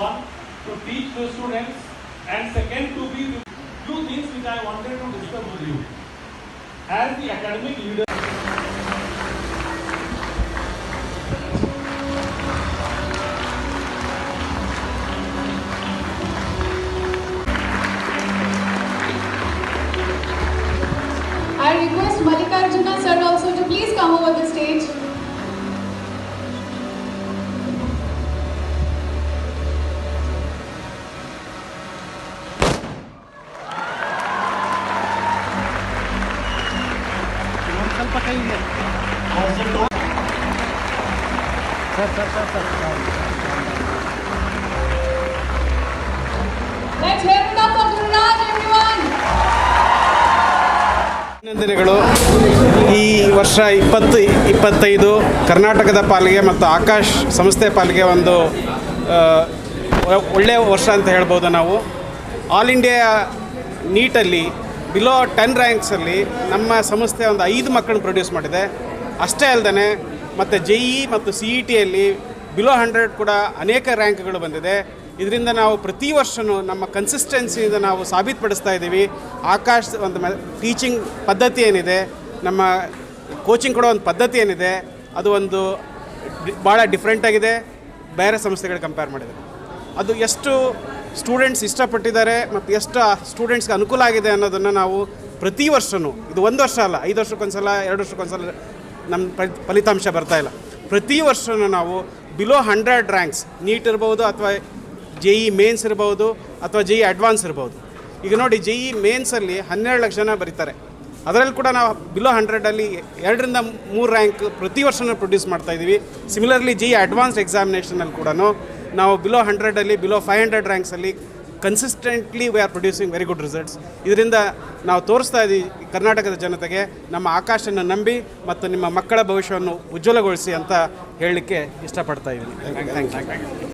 teach the students, and second to be two things which I wanted to discuss with you. As the academic leader. I request Mallikarjuna sir also to please come over the stage. Sir Let's hear it up for Gururaj everyone. ಅಭಿನಂದನೆಗಳು ಈ ವರ್ಷ ಇಪ್ಪತ್ತು, ಇಪ್ಪತ್ತೈದು ಕರ್ನಾಟಕದ ಪಾಲಿಗೆ ಮತ್ತು ಆಕಾಶ್ ಸಂಸ್ಥೆ ಪಾಲಿಗೆ ಒಂದು ಒಳ್ಳೆಯ ವರ್ಷ ಅಂತ ಹೇಳ್ಬೋದು ನಾವು ಆಲ್ ಇಂಡಿಯಾ ನೀಟಲ್ಲಿ ಬಿಲೋ ಟೆನ್ ರ್ಯಾಂಕ್ಸಲ್ಲಿ ನಮ್ಮ ಸಂಸ್ಥೆ ಒಂದು ಐದು ಮಕ್ಕಳನ್ನ ಪ್ರೊಡ್ಯೂಸ್ ಮಾಡಿದೆ. ಅಷ್ಟೇ ಅಲ್ಲದೆ ಮತ್ತು ಜೆ ಇ ಮತ್ತು ಸಿ ಇ ಟಿಯಲ್ಲಿ ಬಿಲೋ ಹಂಡ್ರೆಡ್ ಕೂಡ ಅನೇಕ ರ್ಯಾಂಕ್ಗಳು ಬಂದಿದೆ. ಇದರಿಂದ ನಾವು ಪ್ರತಿ ವರ್ಷವೂ ನಮ್ಮ ಕನ್ಸಿಸ್ಟೆನ್ಸಿಯಿಂದ ನಾವು ಸಾಬೀತುಪಡಿಸ್ತಾ ಇದ್ದೀವಿ. ಆಕಾಶ್ ಒಂದು ಟೀಚಿಂಗ್ ಪದ್ಧತಿ ಏನಿದೆ, ನಮ್ಮ ಕೋಚಿಂಗ್ ಕೊಡೋ ಒಂದು ಪದ್ಧತಿ ಏನಿದೆ, ಅದು ಒಂದು ಭಾಳ ಡಿಫ್ರೆಂಟಾಗಿದೆ ಬೇರೆ ಸಂಸ್ಥೆಗಳು ಕಂಪೇರ್ ಮಾಡಿದರೆ. ಅದು ಎಷ್ಟು ಸ್ಟೂಡೆಂಟ್ಸ್ ಇಷ್ಟಪಟ್ಟಿದ್ದಾರೆ ಮತ್ತು ಎಷ್ಟು ಸ್ಟೂಡೆಂಟ್ಸ್ಗೆ ಅನುಕೂಲ ಆಗಿದೆ ಅನ್ನೋದನ್ನು ನಾವು ಪ್ರತಿ ವರ್ಷವೂ ಇದು ಒಂದು ವರ್ಷ ಅಲ್ಲ, ಐದು ವರ್ಷಕ್ಕೊಂದ್ಸಲ, ಎರಡು ವರ್ಷಕ್ಕೊಂದ್ಸಲ ನಮ್ಮ ಫಲಿ- ಫಲಿತಾಂಶ ಬರ್ತಾ ಇಲ್ಲ. ಪ್ರತಿ ವರ್ಷವೂ ನಾವು ಬಿಲೋ ಹಂಡ್ರೆಡ್ ರ್ಯಾಂಕ್ಸ್ ನೀಟ್ ಇರ್ಬೋದು ಅಥವಾ ಜೆ ಇ ಮೇನ್ಸ್ ಇರ್ಬೋದು ಅಥವಾ ಜೆ ಇ ಅಡ್ವಾನ್ಸ್ ಇರ್ಬೋದು. ಈಗ ನೋಡಿ ಜೆ ಇ ಮೇನ್ಸಲ್ಲಿ ಹನ್ನೆರಡು ಲಕ್ಷ ಜನ ಬರೀತಾರೆ. ಅದರಲ್ಲಿ ಕೂಡ ನಾವು ಬಿಲೋ ಹಂಡ್ರೆಡಲ್ಲಿ ಎರಡರಿಂದ ಮೂರು ರ್ಯಾಂಕ್ ಪ್ರತಿ ವರ್ಷವೂ ಪ್ರೊಡ್ಯೂಸ್ ಮಾಡ್ತಾ ಇದ್ದೀವಿ. ಸಿಮಿಲರ್ಲಿ ಜಿ ಅಡ್ವಾನ್ಸ್ ಎಕ್ಸಾಮಿನೇಷನಲ್ಲಿ ಕೂಡ ನಾವು ಬಿಲೋ ಹಂಡ್ರೆಡಲ್ಲಿ below five hundred ರ್ಯಾಂಕ್ಸಲ್ಲಿ consistently we are producing very good results ಇದರಿಂದ ನಾವು ತೋರಿಸ್ತಾ ಇದ್ದೀವಿ ಕರ್ನಾಟಕದ ಜನತೆಗೆ ನಮ್ಮ ಆಕಾಶನ ನಂಬಿ ಮತ್ತು ನಿಮ್ಮ ಮಕ್ಕಳ ಭವಿಷ್ಯವನ್ನು ಉಜ್ವಲಗೊಳಿಸಿ ಅಂತ ಹೇಳಲಿಕ್ಕೆ ಇಷ್ಟಪಡ್ತಾ ಇದ್ದೀನಿ. Thank you